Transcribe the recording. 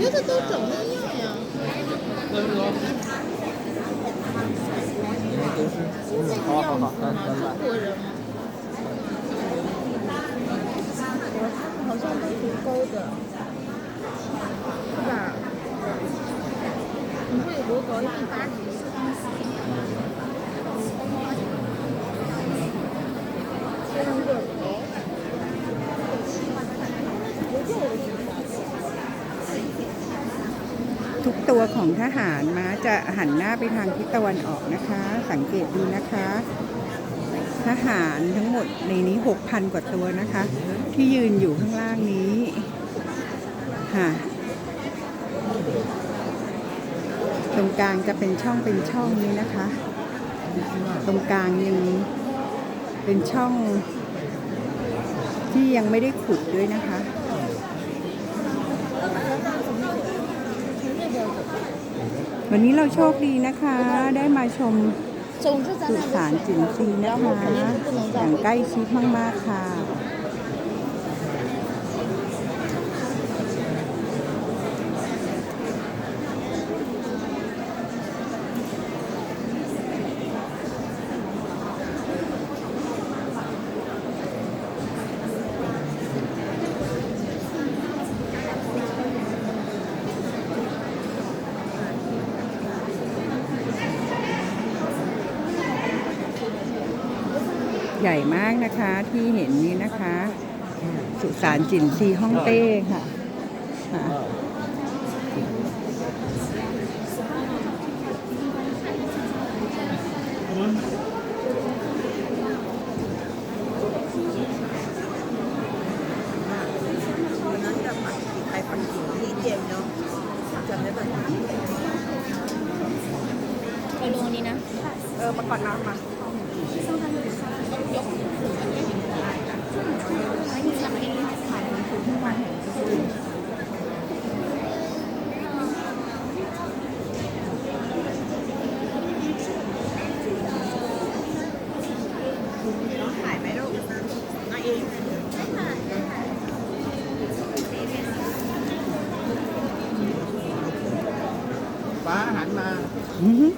觉得都长那样呀。是那个样子吗？中国人吗？好像都挺高的，是吧？你说有多高？一米八几？ ทุกตัวของทหารม้าจะหันหน้าไปทางทิศตะวันออกนะคะ สังเกตดูนะคะ ทหารทั้งหมดในนี้ 6,000 กว่าตัวนะคะ ที่ยืนอยู่ข้างล่างนี้ค่ะตรงกลางจะเป็นช่องเป็นช่องนี้นะคะ ตรงกลางยังเป็นช่องที่ยังไม่ได้ขุดด้วยนะคะ วันนี้เราโชคดีนะคะ ได้มาชมสุสานจินซีนะคะอย่างใกล้ชิดมากๆค่ะ ใหญ่มากนะคะที่เห็นนี้นะคะ สุสานจินซีฮ่องเต้ค่ะค่ะนั้นจะปักไปปักกิ่งที่เจียมเนาะจำได้ปะไปลงนี้นะเออมาก่อนน้ำมา ฟ้าหันมาอือหือ